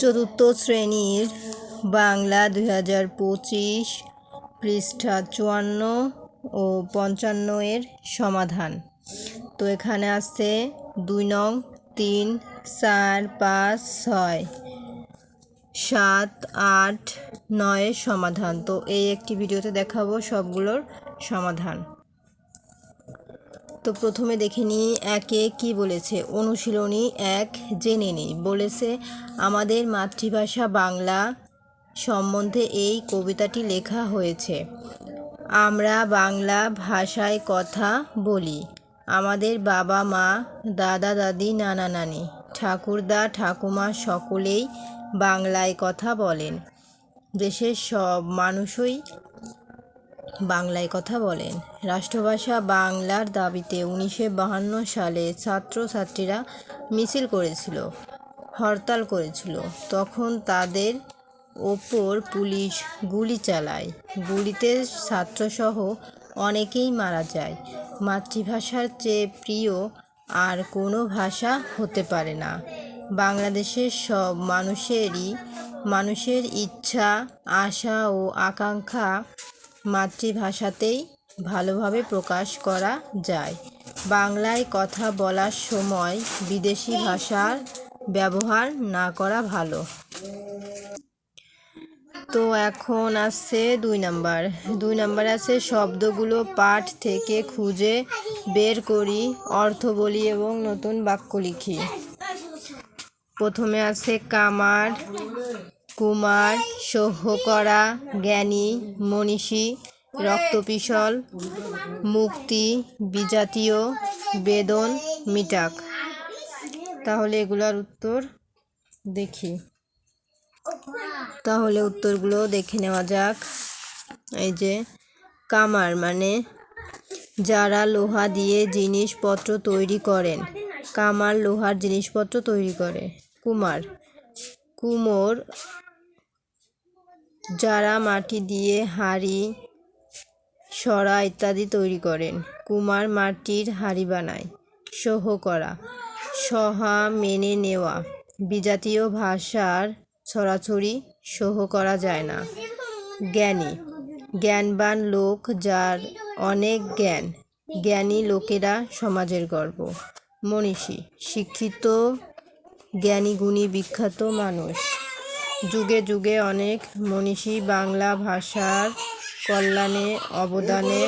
চতুর্থ শ্রেণির বাংলা দুই হাজার পঁচিশ পৃষ্ঠা চুয়ান্ন ও পঞ্চান্ন এর সমাধান। তো এখানে আছে দুই নং, তিন, চার, পাঁচ, ছয়, সাত, আট নয়ের সমাধান। তো এই একটি ভিডিওতে দেখাবো সবগুলোর সমাধান। তো প্রথমে দেখে নিই একে কি বলেছে। অনুশীলনী এক, জেনে নিই বলেছে, আমাদের মাতৃভাষা বাংলা সম্বন্ধে এই কবিতাটি লেখা হয়েছে। আমরা বাংলা ভাষায় কথা বলি। আমাদের বাবা, মা, দাদা, দাদি, নানা, নানি, ঠাকুরদা, ঠাকুমা সকলেই বাংলায় কথা বলেন। দেশের সব মানুষই বাংলায় কথা বলেন। রাষ্ট্রভাষা বাংলার দাবিতে উনিশশো বাহান্ন সালে ছাত্রছাত্রীরা মিছিল করেছিল, হরতাল করেছিল। তখন তাদের ওপর পুলিশ গুলি চালায়। গুলিতে ছাত্রসহ অনেকেই মারা যায়। মাতৃভাষার চেয়ে প্রিয় আর কোনো ভাষা হতে পারে না। বাংলাদেশের সব মানুষেরই, মানুষের ইচ্ছা, আশা ও আকাঙ্ক্ষা মাতৃভাষাতেই ভালোভাবে প্রকাশ করা যায়। বাংলায় কথা বলার সময় বিদেশি ভাষার ব্যবহার না করা ভালো। তো এখন আছে দুই নাম্বার। দুই নাম্বার আছে, শব্দগুলো পাঠ থেকে খুঁজে বের করি, অর্থ বলি এবং নতুন বাক্য লিখি। প্রথমে আছে কামার কুমার সহ্য করা জ্ঞানী, মনীষী, রক্তপিশল, মুক্তি, বিজাতীয়, বেদন, মিটাক। তাহলে এগুলার উত্তর দেখি। তাহলে উত্তরগুলো দেখে নেওয়া যাক। এই যে, কামার মানে যারা লোহা দিয়ে জিনিসপত্র তৈরি করেন। কামার লোহার জিনিসপত্র তৈরি করে। কুমার, কুমোর যারা মাটি দিয়ে হাড়ি, সরা ইত্যাদি তৈরি করেন, কুমার মাটির হাড়ি বানায়, সহ করা, সহা মেনে নেওয়া, বিজাতীয় ভাষার ছড়াছড়ি সহ করা যায় না। জ্ঞানী, জ্ঞানবান লোক যার অনেক জ্ঞান, জ্ঞানী লোকেরা সমাজের গর্ব। মনীষী, শিক্ষিত, জ্ঞানী গুণী বিখ্যাত মানুষ। যুগে যুগে অনেক মনীষী বাংলা ভাষার কল্যাণে অবদানে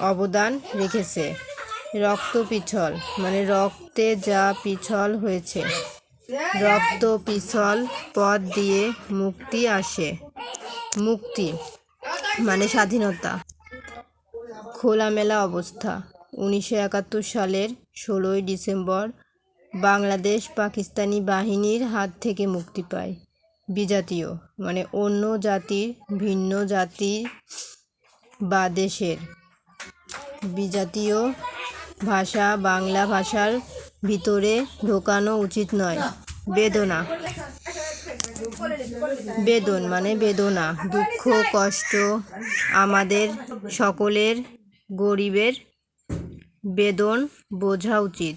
অবদান রেখেছে। রক্ত পিছল মানে রক্তে যা পিছল হয়েছে। রক্ত পিছল পথ দিয়ে মুক্তি আসে। মুক্তি মানে স্বাধীনতা। খোলামেলা অবস্থা। উনিশশো একাত্তর সালের ষোলোই ডিসেম্বর বাংলাদেশ পাকিস্তানি বাহিনীর হাত থেকে মুক্তি পায়। বিজাতীয় মানে অন্য জাতির, ভিন্ন জাতি বা দেশের। বিজাতীয় ভাষা বাংলা ভাষার ভিতরে ঢোকানো উচিত নয়। বেদনা। বেদন মানে বেদনা, দুঃখ, কষ্ট আমাদের সকলের গরিবের বেদন বোঝা উচিত।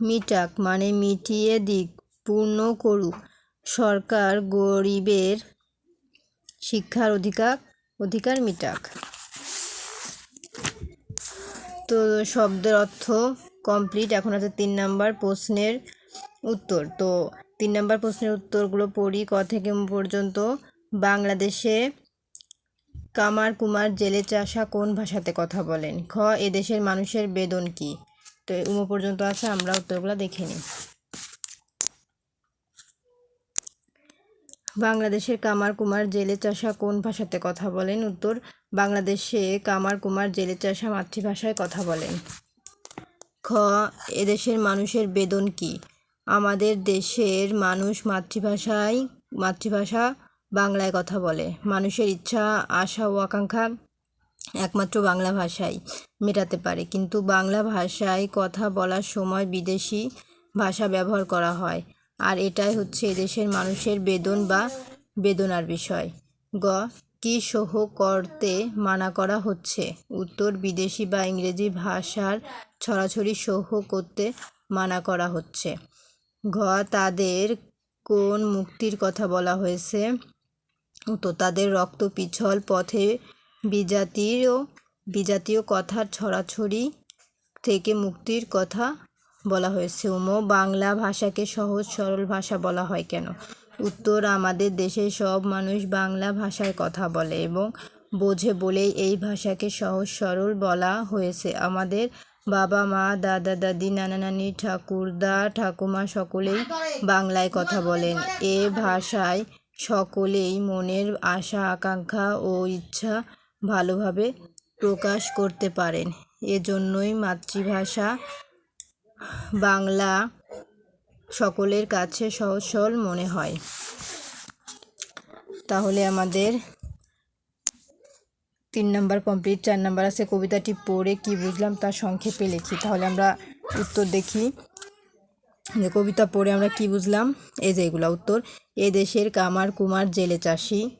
মিটাক মানে মিটিয়ে দিক, পূর্ণ করুক। সরকার গরিবের শিক্ষার অধিকার অধিকার মিটাক। তো শব্দের অর্থ কমপ্লিট এখন আছে তিন নাম্বার প্রশ্নের উত্তর। তো তিন নাম্বার প্রশ্নের উত্তরগুলো পড়ি ক থেকে পর্যন্ত। বাংলাদেশে কামার কুমার জেলে চাষা কোন ভাষাতে কথা বলেন? খ, এদেশের মানুষের বেদন কি? তো উম পর্যন্ত আছে, আমরা উত্তরগুলো দেখে নিই। বাংলাদেশের কামার কুমার জেলে চাষা কোন ভাষাতে কথা বলেন? উত্তর, বাংলাদেশে কামার কুমার জেলে চাষা মাতৃভাষায় কথা বলেন। খ, এদেশের মানুষের বেদন কি? আমাদের দেশের মানুষ মাতৃভাষায়, মাতৃভাষা বাংলায় কথা বলে। মানুষের ইচ্ছা, আশা ও আকাঙ্ক্ষা একমাত্র বাংলা ভাষায় মেটাতে পারে। কিন্তু বাংলা ভাষায় কথা বলার সময় বিদেশি ভাষা ব্যবহার করা হয়। আর এটাই হচ্ছে এদেশের মানুষের বেদন বা বেদনার বিষয়। গ, কি সহ করতে মানা করা হচ্ছে? উত্তর, বিদেশি বা ইংরেজি ভাষার ছড়াছড়ি সহ করতে মানা করা হচ্ছে। ঘ, তাদের কোন মুক্তির কথা বলা হয়েছে? তো তাদের রক্ত পিছল পথে বিজাতীয় বিজাতীয় কথার ছড়াছড়ি থেকে মুক্তির কথা বলা হয়েছে। উম, বাংলা ভাষাকে সহজ, সরল ভাষা বলা হয় কেন? উত্তর, আমাদের দেশের সব মানুষ বাংলা ভাষায় কথা বলে এবং বোঝে বলেই এই ভাষাকে সহজ, সরল বলা হয়েছে। আমাদের বাবা, মা, দাদা, দাদি, নানা, নানি, ঠাকুরদা, ঠাকুমা সকলেই বাংলায় কথা বলেন। এ ভাষায় সকলেই মনের আশা, আকাঙ্ক্ষা ও ইচ্ছা ভালোভাবে প্রকাশ করতে পারেন। এজন্যই মাতৃভাষা বাংলা সকলের কাছে সহজ সরল মনে হয়। তাহলে আমাদের তিন নাম্বার কমপ্লিট, চার নাম্বার আছে কবিতাটি পড়ে কি বুঝলাম তার সংক্ষেপে লিখি। তাহলে আমরা উত্তর দেখি। যে কবিতা পড়ে আমরা কি বুঝলাম? এই যে এগুলা উত্তর। এ দেশের কামার কুমার জেলে চাষি,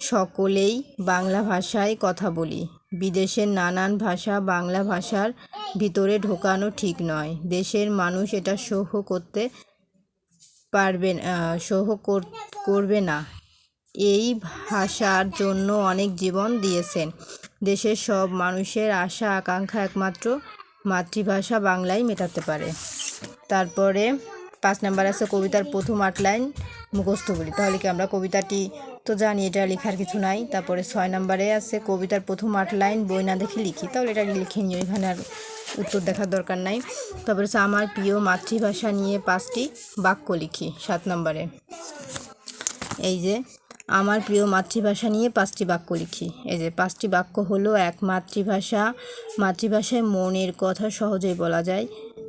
সকলেই বাংলা ভাষায় কথা বলি। বিদেশের নানান ভাষা বাংলা ভাষার ভিতরে ঢোকানো ঠিক নয়। দেশের মানুষ এটা সহ্য করতে পারবে সহ্য কর- করবে না। এই ভাষার জন্য অনেক জীবন দিয়েছেন। দেশের সব মানুষের আশা, আকাঙ্ক্ষা একমাত্র মাতৃভাষা বাংলাই মেটাতে পারে। তারপরে পাঁচ নাম্বার আছে কবিতার প্রথম আট লাইন মুখস্থ বলি তাহলে কি আমরা কবিতাটি তো জানি এটা লেখার কিছু নাই। তারপরে ছয় নাম্বারে আছে, কবিতার প্রথম আট লাইন, বই না দেখে লিখি। তাহলে এটা লিখে নিও এখানে আর উত্তর দেখার দরকার নাই। তারপরে হচ্ছে আমার প্রিয় মাতৃভাষা নিয়ে পাঁচটি বাক্য লিখি সাত নম্বরে। এই যে, আমার প্রিয় মাতৃভাষা নিয়ে পাঁচটি বাক্য লিখি। এই যে, পাঁচটি বাক্য হলো এক, মাতৃভাষা। মাতৃভাষায় মনের কথা সহজেই বলা যায়।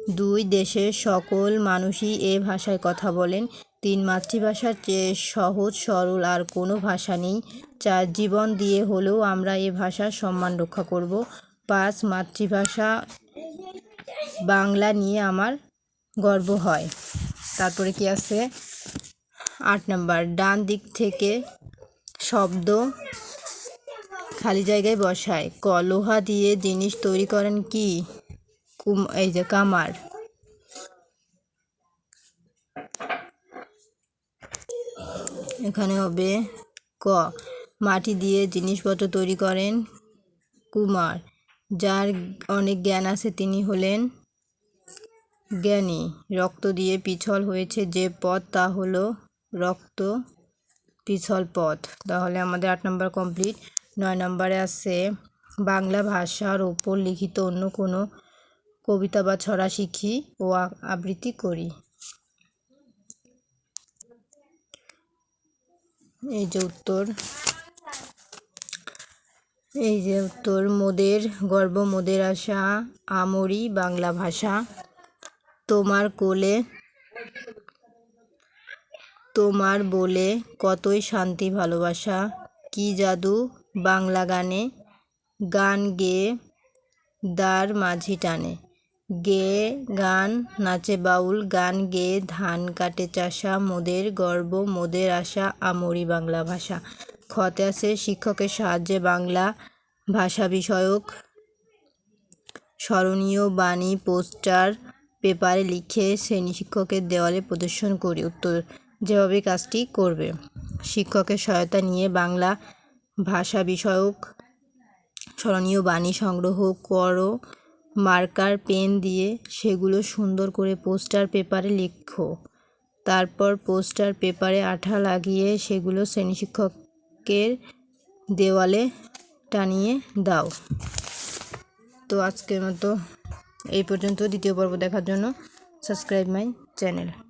দুই, দেশের সকল মানুষই এ ভাষায় কথা বলেন। তিন মাতৃভাষার চেয়ে সহজ, সরল আর কোনো ভাষা নেই চার জীবন দিয়ে হলেও আমরা এ ভাষার সম্মান রক্ষা করব। পাঁচ মাতৃভাষা বাংলা নিয়ে আমার গর্ব হয়। তারপরে কি আছে? আট নাম্বার, ডান দিক থেকে শব্দ খালি জায়গায় বসায়। ক লোহা দিয়ে জিনিস তৈরি করেন কি? কুম এই যে কামার। এখানে হবে ক। মাটি দিয়ে জিনিসপত্র তৈরি করেন কুমার, যার অনেক জ্ঞান আছে তিনি হলেন জ্ঞানী। রক্ত দিয়ে পিছল হয়েছে যে পথ, তা হলো রক্ত পিছল পথ। তাহলে আমাদের আট নম্বর কমপ্লিট। নয় নম্বরে আছে, বাংলা ভাষার ওপর লিখিত অন্য কোনো কবিতা বা ছড়া শিখি ও আবৃত্তি করি। এই যে উত্তর। এই যে উত্তর, মোদের গর্ব, মোদের আশা, আমরি বাংলা ভাষা। তোমার কোলে, তোমার বলে কতই শান্তি, ভালোবাসা। কি জাদু বাংলা গানে, গান গেয়ে দার মাঝি টানে। গেয়ে গান, নাচে বাউল, গান গেয়ে ধান কাটে চাষা, মোদের গর্ব, মোদের আশা, আমরি বাংলা ভাষা। খতে আছে শিক্ষকের সাহায্যে বাংলা ভাষা বিষয়ক স্মরণীয় বাণী, পোস্টার, পেপারে লিখে শ্রেণি শিক্ষকের দেওয়ালে প্রদর্শন করি। উত্তর, যেভাবে কাজটি করবে। শিক্ষকের সহায়তা নিয়ে বাংলা ভাষা বিষয়ক স্মরণীয় বাণী সংগ্রহ করো। মার্কার পেন দিয়ে সেগুলো সুন্দর করে পোস্টার পেপারে লিখো। তারপর পোস্টার পেপারে আঠা লাগিয়ে সেগুলো শ্রেণি শিক্ষকের দেওয়ালে টানিয়ে দাও। তো আজকের মতো এই পর্যন্ত। দ্বিতীয় পর্ব দেখার জন্য সাবস্ক্রাইব মাই চ্যানেল।